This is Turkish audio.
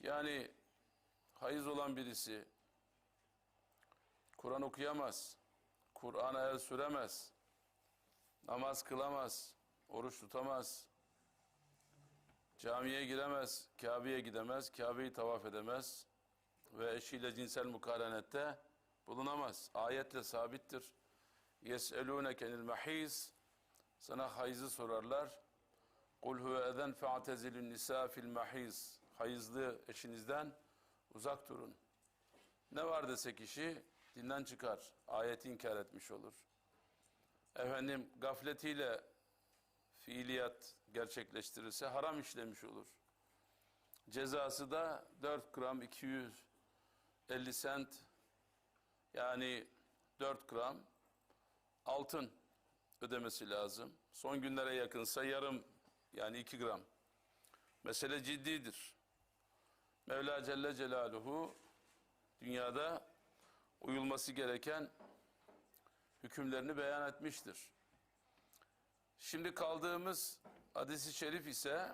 Yani hayız olan birisi Kur'an okuyamaz, Kur'an'a el süremez, namaz kılamaz, oruç tutamaz, camiye giremez, Kabe'ye gidemez, Kabe'yi tavaf edemez ve eşiyle cinsel mukarenette bulunamaz. Ayetle sabittir. يَسْأَلُونَ كَنِ الْمَحِيزِ Sana hayızı sorarlar. قُلْ هُوَ اَذَنْ فَاعْتَزِلُ النِّسَاءَ فِي الْمَحِيزِ Hayızlı eşinizden uzak durun. Ne var dese kişi dinden çıkar. Ayeti inkar etmiş olur. Efendim gafletiyle fiiliyat gerçekleştirirse haram işlemiş olur. Cezası da 4 gram 250 sent yani 4 gram altın ödemesi lazım. Son günlere yakınsa yarım yani 2 gram. Mesele ciddidir. Mevla Celle Celaluhu dünyada uyulması gereken hükümlerini beyan etmiştir. Şimdi kaldığımız hadisi şerif ise